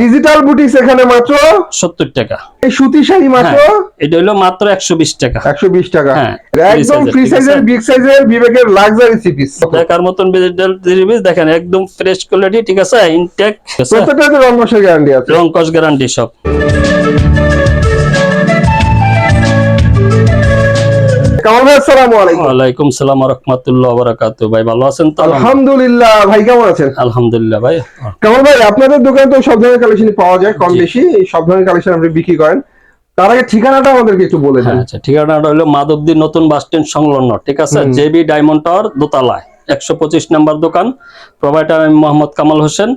Digital boutiques এখানে মাত্র সত্তর টাকা। এই সুতি শাড়ি মাত্র? হ্যাঁ, এটা হলো মাত্র একশো বিশ টাকা। একশো বিশ টাকা। হ্যাঁ, একদম ফ্রি সাইজের বিগ সাইজের বিবেকের লাক্সারি সিপিস দেখার মতন ডিজিটাল সিপিস দেখেন একদম ফ্রেশ কোয়ালিটি ঠিক আছে? ইনটেক প্রত্যেকটাতে রং কষ গ্যারান্টি আছে। রং কষ গ্যারান্টি সব। কামাল ভাই আসসালামু আলাইকুম। ওয়ালাইকুম সালাম রহমতুল্লাহ বারাকাতু ভাই ভালো আছেন তো? আলহামদুলিল্লাহ। ভাই কেমন আছেন? আলহামদুলিল্লাহ ভাই। কামাল ভাই? আপনাদের দোকানে তো সব ধরনের কালেকশন পাওয়া যায় কম বেশি। সব ধরনের কালেকশন আপনি বিক্রি করেন। তার আগে ঠিকানাটা আমাদেরকে একটু বলে দেন। আচ্ছা ঠিকানাটা হলো মাধবদী নতুন বাস স্ট্যান্ড সংলগ্ন ঠিক আছে? জেবি ডায়মন্ড টাওয়ার দোতলায় একশো পঁচিশ নাম্বার দোকান। প্রোভাইডার আমি মোহাম্মদ কামাল হোসেন।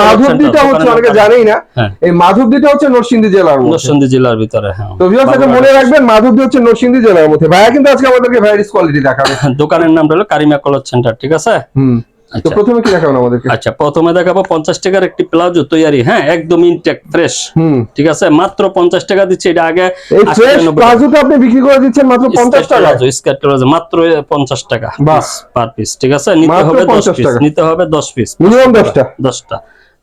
মাধবদীটা হচ্ছে দোকানের অনেকে নাম। জানেই না। হ্যাঁ। এই মাধবদীটা হচ্ছে নরসিংদী জেলার নরসিংদী জেলার ভিতরে হ্যাঁ। তো ভিউয়ার্স এটা মনে রাখবেন মাধবদী হচ্ছে নরসিংদী জেলার মধ্যে। ভাইয়া কিন্তু আজকে আমাদেরকে ভ্যারাইটিস কোয়ালিটি দেখাবে। দোকানের নাম হলো কারিমা কলেজ সেন্টার ঠিক আছে? হুম। তো আচ্ছা প্রথমে কি দেখাবেন আমাদেরকে? আচ্ছা প্রথমে দেখাবো পঞ্চাশ টাকার একটি প্লাজো তৈরি হ্যাঁ একদম ইনটেক ফ্রেশ হুম। ঠিক আছে? মাত্র পঞ্চাশ টাকা দিচ্ছে এটা আগে এই ফ্রেশ টাকা, 90 টাকা। প্লাজোটা আপনি বিক্রি করে দিচ্ছেন মাত্র পঞ্চাশ স্কার্ট টাকা প্লাজো, স্কার্ট প্লাজো মাত্র পঞ্চাশ টাকা বাহ। পার পিস ঠিক আছে? নিতে হবে দশ পিস নিতে হবে দশ পিস মিনিমাম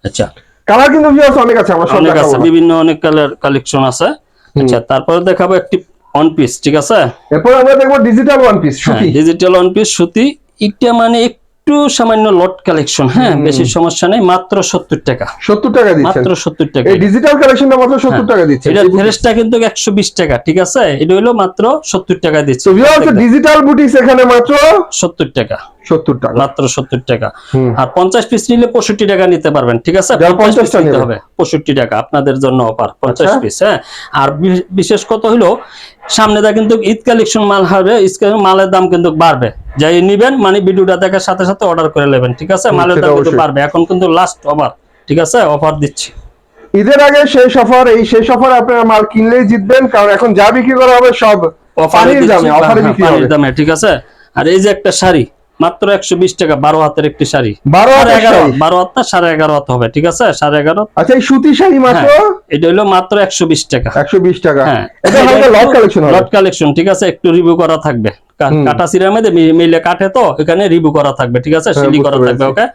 আচ্ছা। কালার কিন্তু ভিউয়ার্স অনেক আছে আমরা অনেক আছে বিভিন্ন অনেক কালার কালেকশন আছে। আচ্ছা তারপরে দেখাবো একটি ওয়ান পিস ঠিক আছে? এরপর আমরা দেখব ডিজিটাল ওয়ান পিস সুতি। ডিজিটাল ওয়ান পিস সুতি এটা মানে একটু সামান্য লট কালেকশন হ্যাঁ বেশি সমস্যা নেই মাত্র সত্তর টাকা। সত্তর টাকা দিচ্ছেন। মাত্র সত্তর টাকা। এই ডিজিটাল কালেকশনটা মাত্র সত্তর টাকা দিচ্ছে এটা ফেরেসটা কিন্তু একশো বিশ টাকা ঠিক আছে? এটা হলো মাত্র সত্তর টাকা দিচ্ছে। তো ভিউয়ার্স ডিজিটাল বুটিক্স এখানে মাত্র সত্তর টাকা। সত্তর টাকা। মাত্র সত্তর টাকা। আর পঞ্চাশ পিস নিলে পঁয়ষট্টি টাকা নিতে পারবেন ঠিক আছে? যারা 50 piece 50 টা নিতে হবে পঁয়ষট্টি টাকা আপনাদের জন্য অফার পঞ্চাশ আচ্ছা। পিস হ্যাঁ। আর বিশেষ কত হলো সামনে দা কিন্তু ঈদ কালেকশন মাল হবে মালের দাম কিন্তু বাড়বে। যাই নিবেন মানে ভিডিওটা দেখার সাথে সাথে অর্ডার করে নেবেন ঠিক আছে? মালের দাম কিন্তু বাড়বে। এখন কিন্তু লাস্ট অফার ঠিক আছে? অফার দিচ্ছি। ঈদের আগে সেই সফর এই সেই অফার আপনারা মাল কিনলেই জিতবেন কারণ এখন যা বিক্রি করা হবে সব অফারে পানির দামে অফারে বিক্রি হবে। দামে ঠিক আছে? আর এই যে একটা শাড়ি মাত্র একশো বিশ টাকা বারো হাতের একটি শাড়ি। বারো এগারো বারো হাত না সাড়ে এগারো হাত হবে ঠিক আছে? সাড়ে এগারো আচ্ছা এই সুতি শাড়ি মাত্র? হ্যাঁ, এটা হলো মাত্র একশো বিশ টাকা। একশো বিশ টাকা। হ্যাঁ। লট কালেকশন লট কালেকশন ঠিক আছে? একটু রিভিউ করা থাকবে। কাটা সিরামে মিলে কাটে তো এখানে রিভিউ করা থাকবে ঠিক আছে? হ্যাঁ, সিলি করা থাকবে ওকে?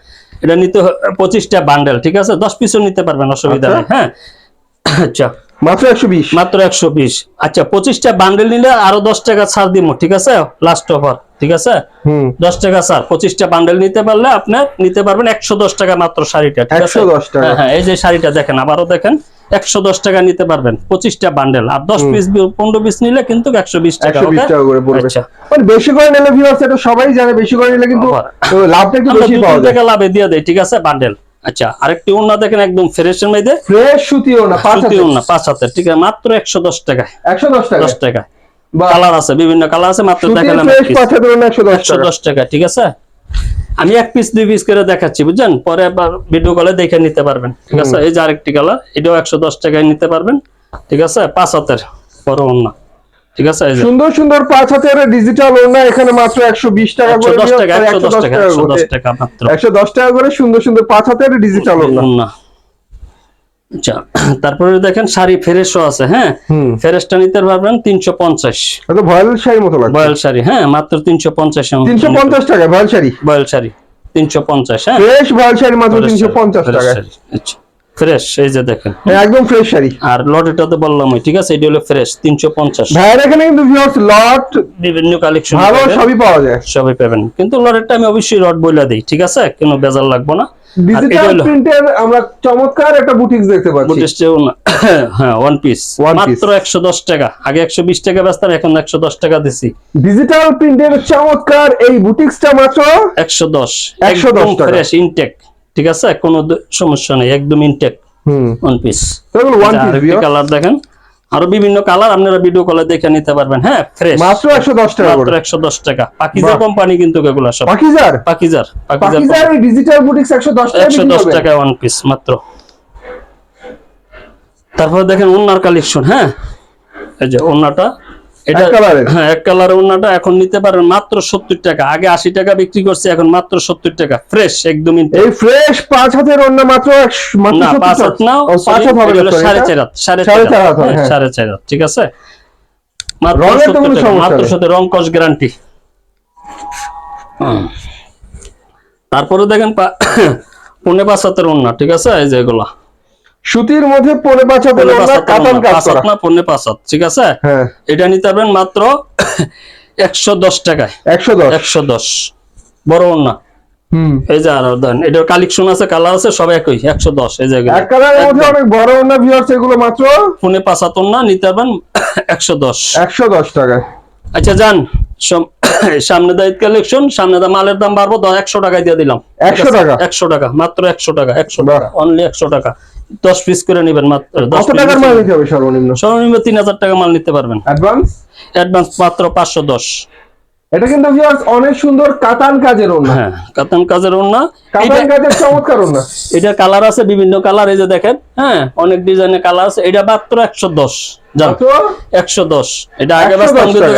এটা নিতে পঁচিশটা বান্ডেল ঠিক আছে? দশ পিসও নিতে পারবেন অসুবিধা আচ্ছা। নেই হ্যাঁ? আচ্ছা। মাত্র একশো বিশ। মাত্র একশো বিশ। আচ্ছা পঁচিশটা বান্ডেল নিলে আরও দশ টাকা ছাড় দিব ঠিক আছে? লাস্ট অফার ঠিক আছে? হুম। দশ টাকা স্যার পঁচিশটা বান্ডেল নিতে পারলে আপনার নিতে পারবেন একশো দশ টাকা মাত্র শাড়িটা ঠিক আছে? 110 টাকা। হ্যাঁ হ্যাঁ এই যে শাড়িটা দেখেন আবারও দেখেন একশো দশ টাকা নিতে পারবেন পঁচিশটা বান্ডেল আর দশ পিস পনেরো পিস নিলে কিন্তু একশো বিশ টাকা করে পড়বে। আচ্ছা। মানে বেশি করে নিলে ভিউয়ার্স এটা সবাই জানে বেশি করে নিলে কিন্তু লাভটা একটু বেশি পাওয়া যায়। টাকা লাভে দিয়ে দেয় ঠিক আছে বান্ডেল আচ্ছা আরেকটি ওড়না দেখেন একদম ফ্রেশের মধ্যে ফ্রেশ সুতিও না পাঁচ সুতি ওড়না পাঁচ হাতের ঠিক আছে মাত্র একশো দশ টাকায় একশো দশ টাকা? দশ টাকা। কালার আছে বিভিন্ন কালার আছে মাত্র দেখালাম ফ্রেশ পাঁচ হাজার একশো দশ একশো টাকা দশ টাকা ঠিক আছে? আমি এক পিস দুই পিস করে দেখাচ্ছি বুঝছেন? পরে আবার ভিডিও কলে দেখে নিতে পারবেন ঠিক আছে? এই যে আরেকটি কালার এটাও একশো দশ টাকায় নিতে পারবেন ঠিক আছে? পাঁচ হাতের বড় অন্য ঠিক আছে সুন্দর সুন্দর পাঁচ হাতের ডিজিটাল ওড়না এখানে মাত্র একশো বিশ টাকা করে দশ টাকা একশো একশো দশ দশ টাকা টাকা মাত্র। একশো দশ টাকা করে সুন্দর সুন্দর পাঁচ হাতের ডিজিটাল ওড়না। আচ্ছা তারপরে দেখেন শাড়ি ফেরেশও আছে হ্যাঁ? ফেরেশটা নিতে পারবেন তিনশো পঞ্চাশ। এটা ভয়েল শাড়ির মতো লাগছে। বয়েল শাড়ি হ্যাঁ মাত্র তিনশো পঞ্চাশ তিনশো পঞ্চাশ টাকা ভয়েল শাড়ি। বয়েল শাড়ি তিনশো পঞ্চাশ হ্যাঁ? ফ্রেশ ভয়েল শাড়ি মাত্র তিনশো পঞ্চাশ টাকা আচ্ছা। ফ্রেশ এই যে দেখেন। হ্যাঁ, একদম ফ্রেশ শাড়ি। আর লটেটা তো বললাম ঠিক আছে? এটি হলো ফ্রেশ তিনশো পঞ্চাশ। ভাইয়ের এখানে কিন্তু ভিউয়ার্স লট বিভিন্ন কালেকশন ভালো সবই পাওয়া যায়। সবই পাবেন। কিন্তু লটেরটা আমি অবশ্যই লট বইলা দিই ঠিক আছে? কোনো বেজাল লাগবো না। ডিজিটাল প্রিন্টের আমরা চমৎকার একটা বুটিক্স দেখতে পাচ্ছি। না- হ্যাঁ ওয়ান পিস মাত্র একশো দশ টাকা। আগে একশো বিশ টাকা বেচতাম এখন একশো দশ টাকা দিছি। ডিজিটাল প্রিন্টের চমৎকার এই বুটিক্সটা মাত্র একশো দশ। 110 টাকা। ফ্রেশ ইনটেক ঠিক আছে? কোনো সমস্যা নেই একদম intake one piece one piece colour দেখেন। আরও বিভিন্ন কালার আপনারা ভিডিও কলে দেখে নিতে পারবেন। হ্যাঁ ফ্রেশ মাত্র একশো দশ টাকা মাত্র করে। একশো দশ টাকা। পাকিজার কোম্পানি কিন্তু এগুলো সব। পাকিজার? পাকিজার পাকিজার এই ডিজিটাল বুটিক্স একশো দশ টাকা একশো বিক্রি দশ করবেন। টাকা ওয়ান পিস মাত্র। তারপর দেখেন ওন্নার কালেকশন হ্যাঁ? এই যে ওন্নাটা এটা এক এর? হ্যাঁ এক এখন নিতে পারেন মাত্র সত্তর টাকা। আগে আশি টাকা বিক্রি করছে এখন মাত্র সত্তর টাকা। ফ্রেশ একদম এই ফ্রেশ পাঁচ হাতের অন্য মাত্র না পাঁচ হাত নাও পাঁচ হাত হবে সাড়ে এটা? চার হাত সাড়ে চার হাত। হয়, হ্যাঁ। সাড়ে চার হাত ঠিক আছে? মাত্র রঙের তো 70 কোনো টাকা, মাত্র নেই। রং কস গ্যারান্টি তারপরে দেখেন পা- পনেরো পাঁচ হাতের ওন্না ঠিক আছে? এই যে এগুলা। সুতির মধ্যে পনেরো পাঁচ হাতের কাতান কাজ করা হাত না পনেরো পাঁচ হাত ঠিক আছে? হ্যাঁ। এটা নিতে পারবেন মাত্র একশো দশ টাকায়। একশো দশ। একশো দশ। বড় ওন্না হুম। এই যে আর এটার কালেকশন আছে কালার আছে সব একই একশো দশ এই যে এক কালারের মধ্যে অনেক বড় ওনা ভিউয়ার্স এগুলো মাত্র? ফোনে পাঁচ হাত ওন্না নিতে পারবেন একশো দশ। একশো দশ টাকায়। আচ্ছা যান সামনে দায়িত কালেকশন সামনে দা মালের দাম বাড়বো একশো টাকায় দিয়ে দিলাম। 100 টাকা? একশো টাকা মাত্র একশো টাকা একশো। টাকা অনলি একশো টাকা। 10 পিস করে নেবেন মাত্র 10 টাকার মাল নিতে হবে সর্বনিম্ন? সর্বনিম্ন 3000 টাকা মাল নিতে পারবেন। অ্যাডভান্স অ্যাডভান্স মাত্র 510 এটা কিন্তু ভিউয়ার্স অনেক সুন্দর কাতান কাজের ওন্না হ্যাঁ কাতান কাজের ওন্না কাতান কাজের চমৎকার ওন্না এটা কালার আছে বিভিন্ন কালার এই যে দেখেন হ্যাঁ অনেক ডিজাইনের কালার আছে। এটা মাত্র 110 একশো দশ। এটা আগে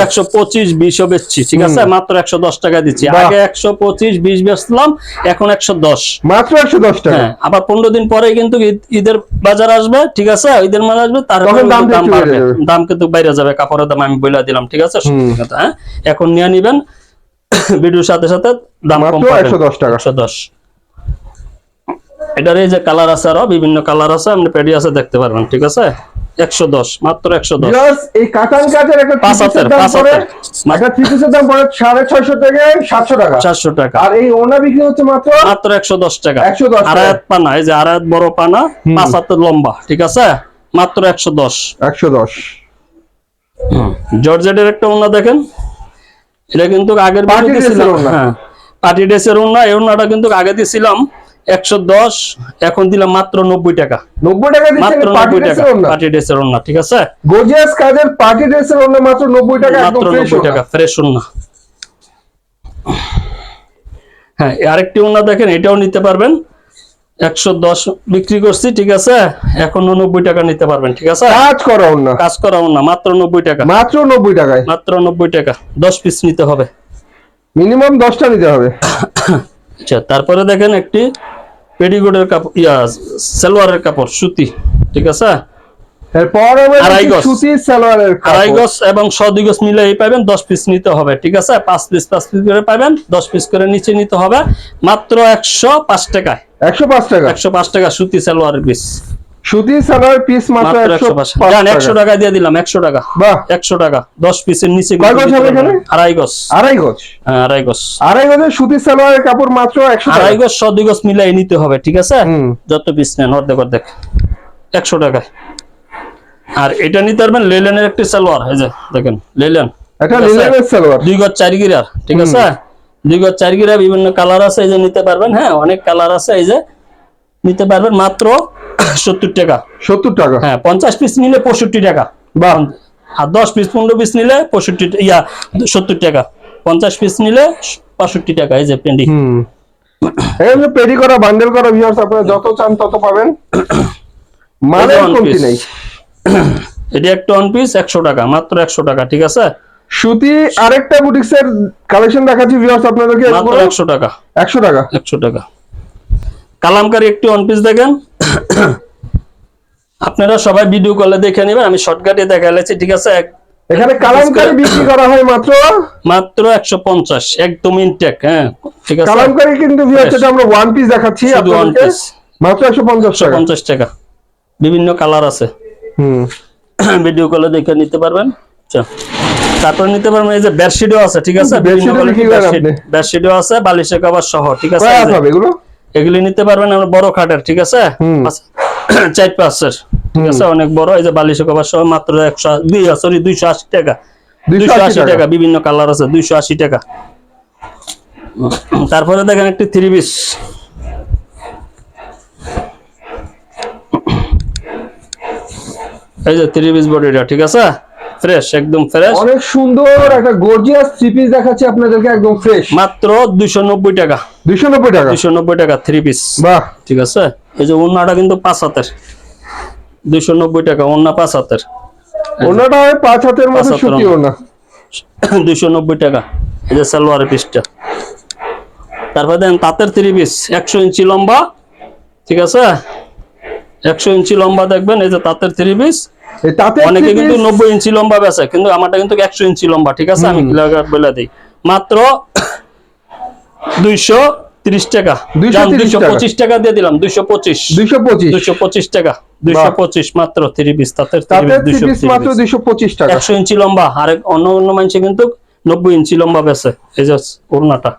একশো পঁচিশ বেচছি। ঠিক আছে? মাত্র একশো দশ টাকা দিচ্ছি। আগে একশো পঁচিশ বেচলাম এখন একশো দশ। মাত্র দশ টাকা। হ্যাঁ, আবার পনেরো দিন পরে কিন্তু ঈদের বাজার আসবে ঠিক আছে? ঈদের মাল আসবে দাম কিন্তু বাইরে যাবে। কাপড়ের দাম আমি বলে দিলাম ঠিক আছে? হ্যাঁ? এখন নিয়ে নিবেন। ভিডিওর সাথে সাথে দাম একশো দশ টাকা। একশো দশ। এটার এই যে কালার আছে আরও বিভিন্ন কালার আছে আপনি পেডি আছে দেখতে পারবেন ঠিক আছে? একশো দশ মাত্র একশো দশ। এই কাতান কাজের একটা পাঁচ থ্রি পিসের হাতের, দাম পাঁচ পড়ে হাতের। একটা থ্রি পিসের দাম পড়ে সাড়ে ছয়শো থেকে সাতশো টাকা। চারশো টাকা। আর এই ওনা বিক্রি হচ্ছে মাত্র মাত্র একশো দশ টাকা। 110 টাকা। আড়াই পানা এই যে আড়াই বড় পানা পাঁচ হাতের লম্বা ঠিক আছে? মাত্র একশো দশ। একশো দশ। জর্জেটের একটা ওড়না দেখেন। এটা কিন্তু আগের এর ছিলাম। ওড়না। হ্যাঁ পার্টি ড্রেসের ওড়না এই ওড়নাটা কিন্তু আগে দিয়েছিলাম একশো দশ এখন দিলাম মাত্র নব্বই টাকা। নব্বই টাকা মাত্র নব্বই টাকা পার্টি ড্রেসের ঠিক আছে? গর্জিয়াস কাজের পার্টি ড্রেসের ওনা মাত্র নব্বই টাকা মাত্র নব্বই টাকা ফ্রেশ ওড়না। হ্যাঁ আরেকটি ওড়না দেখেন এটাও নিতে পারবেন। একশো দশ বিক্রি করছি ঠিক আছে? এখন নব্বই টাকা নিতে পারবেন ঠিক আছে? কাজ করা ওনা কাজ করা ওড়না মাত্র নব্বই টাকা। মাত্র নব্বই টাকায়। মাত্র নব্বই টাকা দশ পিস নিতে হবে। মিনিমাম দশটা নিতে হবে। আচ্ছা তারপরে দেখেন একটি পেডিগোডের কাপড় ইয়া সালোয়ারের কাপড় সুতি ঠিক আছে? আড়াই গজ। এবং গজ মিলে পাবেন দশ পিস নিতে হবে ঠিক আছে? পাঁচ পিস পাঁচ পিস করে পাবেন দশ পিস করে নিচে নিতে হবে। মাত্র একশো পাঁচ টাকায়। একশো পাঁচ টাকা। একশো পাঁচ টাকা সুতি সালোয়ারের পিস সুতির সালোয়ার পিস মাত্র মাত্র একশো একশো পাঁচ। পাঁচ জান একশো টাকা টাকা দিয়ে দিলাম একশো টাকা। বাহ। একশো টাকা। দশ পিসের নিচে কয় গজ হবে এখানে? আড়াই গজ। আড়াই গজ? হ্যাঁ, আড়াই গজ। আড়াই সুতির সালোয়ারের কাপড় মাত্র একশো টাকা। আড়াই গজ ছ দুই গজ মিলাই নিতে হবে ঠিক আছে? যত পিস নেন অর্ধেক অর্ধেক। একশো টাকায়। আর এটা নিতে পারবেন লেলেনের একটি সালোয়ার এই যে দেখেন লেলেন। এটা? লিলেনের সালোয়ার। দুই গজ চার গিরার ঠিক আছে? দুই গজ চার গিরা বিভিন্ন কালার আছে এই যে নিতে পারবেন হ্যাঁ? অনেক কালার আছে এই যে নিতে পারবেন। মাত্র সত্তর টাকা। সত্তর টাকা? হ্যাঁ পঞ্চাশ পিস নিলে পঁয়ষট্টি টাকা। বা আর দশ পিস পনেরো পিস নিলে পঁয়ষট্টি ইয়া সত্তর টাকা। পঞ্চাশ পিস নিলে পঁয়ষট্টি টাকা এই যে পেন্ডি। এখানে পেডি করা বান্ডেল করা ভিউয়ার্স আপনারা যত চান তত পাবেন। মানে কমতি নেই। এটি একটা ওয়ান পিস একশো টাকা মাত্র একশো টাকা ঠিক আছে? সুতি আরেকটা বুটিক্সের কালেকশন দেখাচ্ছি ভিউয়ার্স আপনাদেরকে। মাত্র একশো টাকা। একশো টাকা। একশো টাকা। কালামকারি একটি ওয়ান পিস দেখেন। আপনারা সবাই ভিডিও কলে দেখে নেবেন আমি শর্টকাটে দেখালেছি ঠিক আছে? এখানে কালামকারি বিক্রি করা হয় মাত্র? মাত্র একশো পঞ্চাশ একদম ইনটেক হ্যাঁ ঠিক আছে? কালামকারি কিন্তু ভিউয়ার্স আমরা ওয়ান পিস দেখাচ্ছি আপনাদেরকে। মাত্র একশো পঞ্চাশ টাকা। পঞ্চাশ টাকা। বিভিন্ন কালার আছে। হুম। ভিডিও কলে দেখে নিতে পারবেন। আচ্ছা। তারপর নিতে পারবেন এই যে বেডশিটও আছে ঠিক আছে? বেডশিটও আছে বালিশের কভার সহ ঠিক আছে? এগুলো? এগুলি নিতে পারবেন আমরা বড় খাটের ঠিক আছে। পাঁচ- চার পাঁচের ঠিক আছে? অনেক বড় এই যে বালিশের কভার সহ মাত্র একশো দুই সরি দুইশো আশি টাকা। 280 দুইশো আশি টাকা। টাকা বিভিন্ন কালার আছে দুইশো আশি টাকা। তারপরে দেখেন একটি থ্রি পিস। এই যে থ্রি পিস বডিটা ঠিক আছে? ফ্রেশ একদম ফ্রেশ অনেক সুন্দর একটা গর্জিয়াস থ্রি পিস দেখাচ্ছি আপনাদেরকে একদম ফ্রেশ মাত্র দুইশো নব্বই টাকা। দুইশো নব্বই টাকা? দুইশো নব্বই টাকা থ্রি পিস বাহ। ঠিক আছে? এই যে ওন্নাটা কিন্তু পাঁচ হাতের। দুইশো নব্বই টাকা ওন্না পাঁচ হাতের। হয় পাঁচ হাতের মধ্যে সুতি ওড়না। ওনা দুইশো নব্বই টাকা। এই যে সালোয়ারের পিসটা তারপর দেন তাঁতের থ্রি পিস একশো ইঞ্চি লম্বা। ঠিক আছে? একশো ইঞ্চি লম্বা দেখবেন এই যে তাঁতের থ্রি পিস অনেকে কিন্তু নব্বই ইঞ্চি লম্বা বেছে কিন্তু আমারটা কিন্তু একশো ইঞ্চি লম্বা ঠিক আছে? আমি বলে দিই। মাত্র দুইশো তিরিশ টাকা। দুইশো। পঁচিশ টাকা দিয়ে দিলাম দুইশো পঁচিশ। দুইশো পঁচিশ। দুইশো পঁচিশ টাকা দুইশো পঁচিশ মাত্র থ্রি পিস তাতে তাতে থ্রি পিস মাত্র দুইশো পঁচিশ টাকা। একশো ইঞ্চি লম্বা আরেক অন্য অন্য মানুষে কিন্তু নব্বই ইঞ্চি লম্বা বেছে এই যে ওড়নাটা।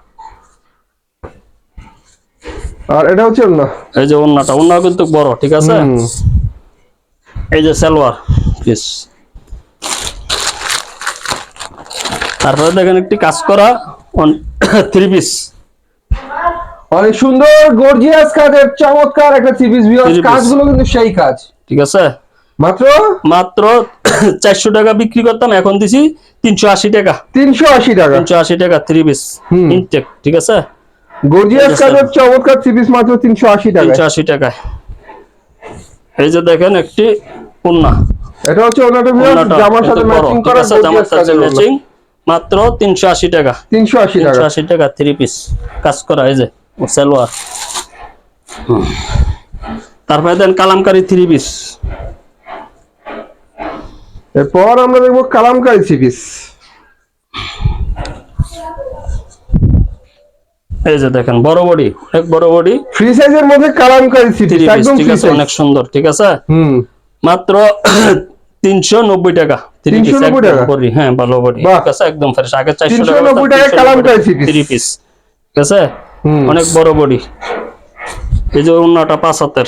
আর এটা হচ্ছে না এই যে ওড়নাটা ওড়না কিন্তু বড় ঠিক আছে? এই যে সালোয়ার পিস তারপরে দেখেন একটি কাজ করা থ্রি পিস অনেক সুন্দর গর্জিয়াস কাজের চমৎকার একটা থ্রি পিস কাজগুলো কিন্তু সেই কাজ। ঠিক আছে? মাত্র? মাত্র চারশো টাকা বিক্রি করতাম এখন দিছি তিনশো আশি টাকা। তিনশো আশি টাকা। তিনশো আশি টাকা থ্রি পিস ইনটেক ঠিক আছে? Gorgeous sir. কাজের চমৎকার থ্রি পিস মাত্র তিনশো আশি টাকা তিনশো আশি টাকায়। এই যে দেখেন একটি পূর্ণা এটা হচ্ছে ওনাটা জামার সাথে ম্যাচিং করা জামার সাথে ম্যাচিং মাত্র তিনশো আশি টাকা। তিনশো আশি টাকা। তিনশো আশি টাকা থ্রি পিস কাজ করা এই যে সালোয়ার। তারপরে দেন কালামকারি থ্রি পিস এরপর আমরা দেখব কালামকারি থ্রি পিস এই যে দেখেন বড় বডি অনেক বড় বডি। ফ্রি সাইজের মধ্যে কালামকারি সিটি ঠিক আছে অনেক সুন্দর ঠিক আছে? হুম। মাত্র 390 টাকা। 390 টাকা? বডি হ্যাঁ ভালো বডি। ঠিক আছে একদম ফ্রেশ আগে 400 টাকা 390 টাকা কালামকারি সিটি 3 পিস ঠিক আছে? অনেক বড় বডি। এই যে অন্যটা 75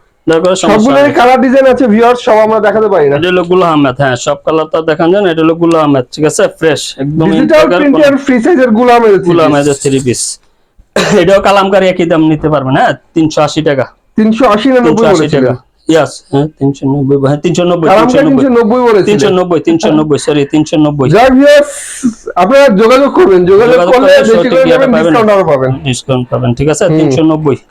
সবগুলোর। কালার ডিজাইন আছে ভিউয়ার্স সব আমরা দেখাতে পারি না। এটা হলো গুলো আহমেদ হ্যাঁ সব কালার তো দেখান যান এটা হলো গুলো আহমেদ ঠিক আছে? ফ্রেশ একদম ডিজিটাল প্রিন্টের ফ্রি সাইজেরগুলো থ্রি পিস এটাও কালামকারী একই দাম নিতে পারবেন হ্যাঁ? তিনশো আশি টাকা। তিনশো আশি না তিনশো নব্বই আশি বলেছিলেন টাকা। ইয়াস হ্যাঁ হ্যাঁ সরি যাক আপনারা যোগাযোগ করবেন যোগাযোগ যোগাযোগ করলে করলে বেশি করে নেবেন পাবেন। ডিসকাউন্ট পাবেন। ডিসকাউন্ট পাবেন ঠিক আছে?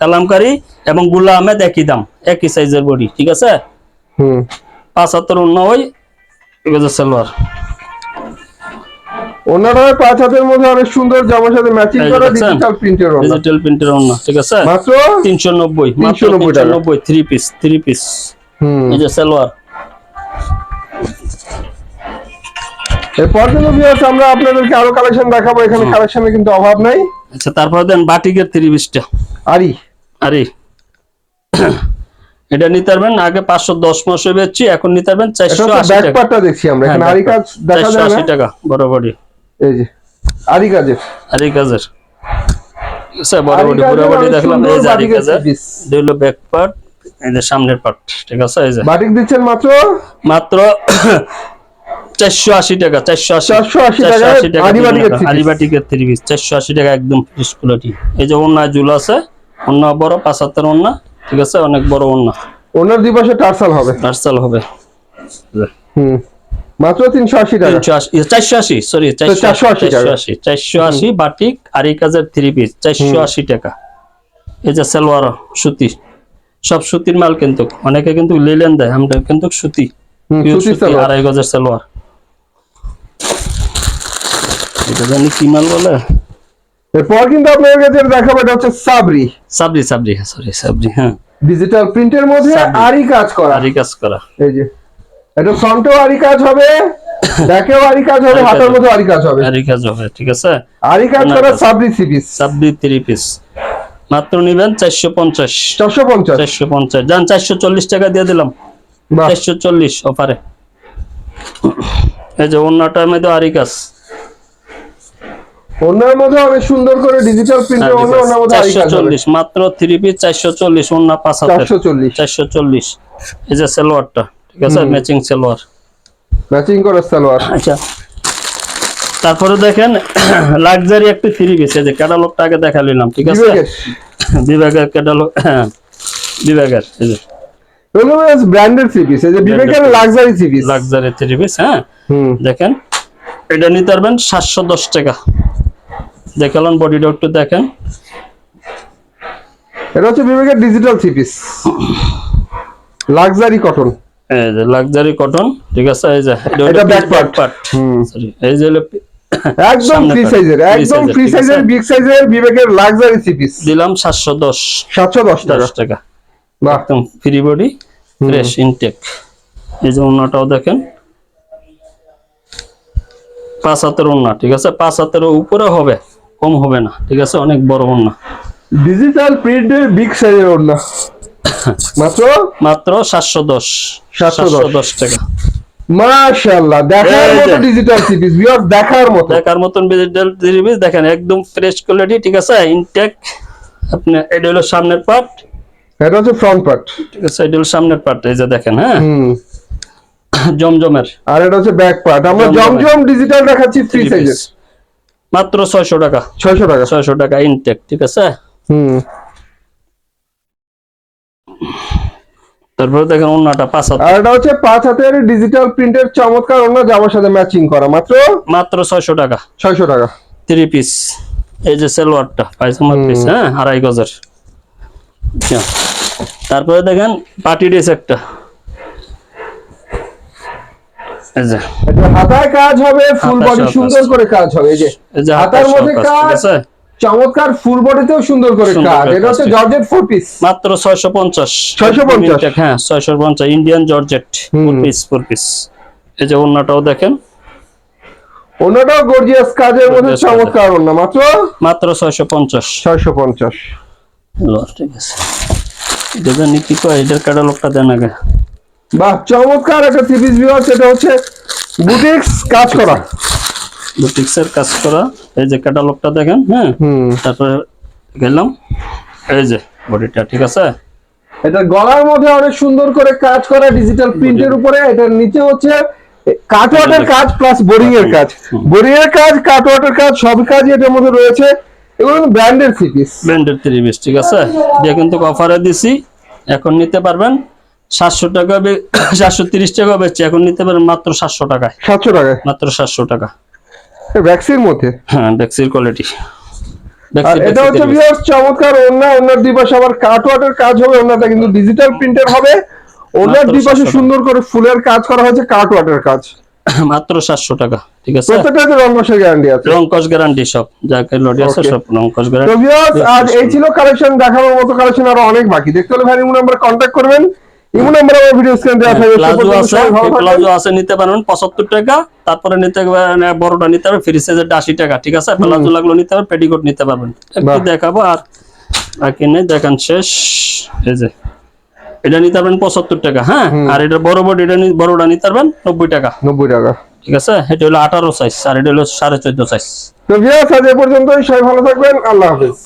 কালামকারি এবংগুলা আহমেদ একই দাম একই সাইজের বডি ঠিক আছে? হুম। পাঁচ হাতের অন্য ওই ঠিক আছে সালোয়ার ওনাটা পাঁচ হাতের মধ্যে অনেক সুন্দর জামার সাথে ম্যাচিং করা ডিজিটাল প্রিন্টের ওনা ডিজিটাল প্রিন্টের অন্য ঠিক আছে? মাত্র তিনশো নব্বই মাত্র 390 তিনশো নব্বই থ্রি পিস থ্রি পিস হুম। এই যে সালোয়ার। এরপর কিন্তু ভিউয়ার্স আমরা আপনাদেরকে আরও কালেকশন দেখাবো। এখানে কালেকশনের কিন্তু অভাব নাই। আচ্ছা তারপর দেন বাটিকের থ্রি পিসটা আরি। আরে। এটা নিতে পারবেন আগে পাঁচশো দশ মাসে বেচছি এখন নিতে পারবেন এটা চারশো হচ্ছে আশি ব্যাক টাকা। পার্টটা দেখছি আমরা। এখানে হ্যাঁ, আরি কাজ দেখা চারশো যায় আশি টাকা বরাবরই। এই যে আরি কাজের আরে কাজের স্যার বড় আরি বডি কাজের পুরো বডি দেখলাম এই যে আরি কাজের হলো ব্যাক পার্ট এই যে সামনের পার্ট ঠিক আছে এই যে। বাটিক দিচ্ছেন মাত্র? মাত্র টাকা চারশো আশি। 480 টাকায় আরি বাটিকের three piece। আরিবাটিকের থ্রি পিস চারশো আশি টাকা একদম ফ্রেশ কোয়ালিটি এই যে ওন্না জুল আছে ওন্না বড় ওন্না ঠিক আছে অনেক বড় ওন্না ওনার দুই পাশে টার্সাল হবে। টার্সাল হবে। হুম। মাত্র তিনশো আশি টাকা। তিনশো চারশো আশি সরি চারশো আশি চারশো আশি বাটিক আরি কাজের থ্রি পিস চারশো আশি টাকা। এই যে সালোয়ার সুতি সব সুতির মাল কিন্তু অনেকে কিন্তু লিলেন দেয় আমরা কিন্তু সুতি। আড়াই গজের সালোয়ার। এটা জানি কি মাল বলে? এরপর কিন্তু আপনাদের কাছে দেখাবো এটা হচ্ছে সাবরি। সাবরি সাবরি সরি সাবরি হ্যাঁ। ডিজিটাল প্রিন্টের মধ্যে সাবরি। আরি কাজ করা। আরি কাজ করা। এই যে এটা ফ্রন্টেও আরি কাজ হবে ব্যাকেও আরি কাজ হবে হাতের মধ্যে আরি কাজ হবে। আরি কাজ হবে ঠিক আছে? আরি কাজ ওনার করা পিস মাত্র নিবেন চারশো পঞ্চাশ। চারশো পঞ্চাশ। চারশো পঞ্চাশ। যান চারশো চল্লিশ টাকা দিয়ে দিলাম। বাহ। চারশো চল্লিশ অফারে এই যে অন্যটার মধ্যে আরি কাজ। অন্যের মধ্যে অনেক সুন্দর করে ডিজিটাল মধ্যে চারশো কাজ হবে। চল্লিশ। মাত্র থ্রি পিস চারশো চল্লিশ অন্য পাঁচ হাতের। চারশো চল্লিশ। চারশো চল্লিশ। এই যে সালোয়ারটা। ঠিক আছে? ম্যাচিং সালোয়ার। ম্যাচিং করা সালোয়ার। আচ্ছা। তারপরে দেখেন লাক্সারি একটি থ্রি পিস এই যে ক্যাটালগটা আগে দেখা নিলাম ঠিক আছে? বিভাগের। ক্যাটালগ বিভাগের এই যে। ব্র্যান্ডেড সিপিস এই যে বিবেকের লাক্সারি সিপিস লাক্সারি থ্রি পিস হ্যাঁ? দেখেন এটা নিতে পারবেন সাতশো দশ টাকা। দেখালাম বডি একটু দেখেন। এটা হচ্ছে বিবেকের ডিজিটাল সিপিস লাক্সারি কটন এই যে লাক্সারি কটন ঠিক আছে? এই যে এটা। হুম। Sorry, এই যে একদম ফ্রি সাইজের একদম ফ্রি সাইজের বিগ সাইজের বিবেকের লাক্সারি থ্রি পিস দিলাম সাতশো দশ। সাতশো দশ টাকা। টাকা। বাহ। একদম ফ্রি বডি ফ্রেশ ইনটেক এই যে অন্যটাও দেখেন। পাঁচ হাতের ওন্না ঠিক আছে? পাঁচ হাতের উপরে হবে কম হবে না ঠিক আছে? অনেক বড় ওন্না। ডিজিটাল প্রিন্টের বিগ সাইজের ওড়না মাত্র? মাত্র সাতশো দশ। 710 দশ। টাকা। মাশাআল্লাহ দেখার মতো ডিজিটাল পিস বিয়ার দেখার মতো। দেখার মতন ডিজিটাল সিরিজ দেখেন একদম ফ্রেশ কোয়ালিটি ঠিক আছে? ইনটেক আপনি এটা হলো সামনের পার্ট এটা হচ্ছে ফ্রন্ট পার্ট ঠিক আছে এটা হলো সামনের পার্ট এই যে দেখেন হ্যাঁ? জমজমের। আর এটা হচ্ছে ব্যাক পার্ট আমরা জমজম ডিজিটাল দেখাচ্ছি থ্রি সাইজের মাত্র ছয়শো টাকা। ছয়শো টাকা। ছয়শো টাকা ইনটেক ঠিক আছে? হুম। তারপরে দেখেন অন্যটা পাঁচ হাত। আর এটা হচ্ছে পাঁচ হাতের ডিজিটাল প্রিন্টের চমৎকার অন্য জামার সাথে ম্যাচিং করা। মাত্র মাত্র ছয়শো টাকা। ছয়শো টাকা। থ্রি পিস এই যে সেলোয়ারটা পায়জামার পিস হ্যাঁ? আড়াই গজের। আচ্ছা। তারপরে দেখেন পার্টি ড্রেস একটা। এই যে। এটা হাতায় কাজ হবে ফুল বডি সুন্দর করে কাজ হবে। এই যে হাতার মধ্যে কাজ আছে? চমৎকার ফুল বডিতেও সুন্দর করে কাজ। এটা হচ্ছে জর্জেট ফোর পিস মাত্র ছয়শো পঞ্চাশ। 650 হ্যাঁ। ছয়শো পঞ্চাশ Indian georgette four piece four piece এই যে অন্যটাও দেখেন। অন্যটাও গর্জিয়াস কাজের মধ্যে চমৎকার অন্য মাত্র? মাত্র ছয়শো পঞ্চাশ। ছয়শো পঞ্চাশ। ঠিক আছে। জানি কি কয়? এটার ক্যাটালগটা দেন আগে। বাহ চমৎকার একটা থ্রি পিস ভিউয়ার সেটা হচ্ছে বুটিক্স কাজ করা। বুটিক্সের কাজ করা। এই যে ক্যাটালগটা দেখেন হ্যাঁ? তারপরে গেলাম। এই যে বডিটা ঠিক আছে? এটা গলার মধ্যে অনেক সুন্দর করে কাজ করা ডিজিটাল প্রিন্টের উপরে। এটার নিচে হচ্ছে কাটওয়ার্টের কাজ প্লাস বোরিং এর কাজ। বোরিং এর কাজ কাটওয়ার্টের কাজ সব কাজই এটার মধ্যে রয়েছে। এগুলো ব্র্যান্ডের থ্রি পিস ব্র্যান্ডের থ্রি পিস ঠিক আছে? দিয়ে কিন্তু অফারে দিছি। এখন নিতে পারবেন সাতশো টাকা সাতশো তিরিশ টাকা বেচছে। এখন নিতে পারবেন মাত্র সাতশো টাকায়। সাতশো টাকায়। মাত্র সাতশো টাকা। ভ্যাকসিন মধ্যে? হ্যাঁ ডেক্সির কোয়ালিটি এটা হচ্ছে ভিউয়ার্স চমৎকার দুই পাশে আবার কাটওয়ার্টের কাজ হবে কিন্তু ডিজিটাল প্রিন্টের হবে। দুই পাশে সুন্দর করে ফুলের কাজ করা হয়েছে কাটওয়ার্টের কাজ। মাত্র সাতশো টাকা ঠিক আছে? প্রত্যেকটাতে রং কষের গ্যারান্টি আছে। রং গ্যারান্টি সব যাকে লডি আছে সব রং কস তো ভিউয়ার্স আজ এই ছিল কালেকশন দেখানোর মতো কালেকশন আরও অনেক বাকি। দেখতে হলে ভাই নাম্বার কন্ট্যাক্ট করবেন। ইমো নাম্বার আমার ভিডিও স্ক্রিন দেওয়া থাকবে প্লাজো আছে। প্লাজো আছে নিতে পারবেন পঁচাত্তর টাকা তারপরে নিতে পারবেন বড়টা নিতে পারবেন ফ্রি সাইজের আশি টাকা ঠিক আছে? প্লাজো লাগল নিতে পারবেন পেটিকোট নিতে পারবেন। একটু দেখাবো আর বাকি নেই দেখান শেষ। এই যে এটা নিতে পারবেন পঁচাত্তর টাকা হ্যাঁ? আর এটা বড় বড় এটা বড়টা নিতে পারবেন নব্বই টাকা। নব্বই টাকা। ঠিক আছে? এটা হলো আঠারো সাইজ আর এটা হলো সাড়ে চোদ্দ সাইজ তো ভিউয়ার্স আজ পর্যন্তই সবাই ভালো থাকবেন আল্লাহ হাফেজ।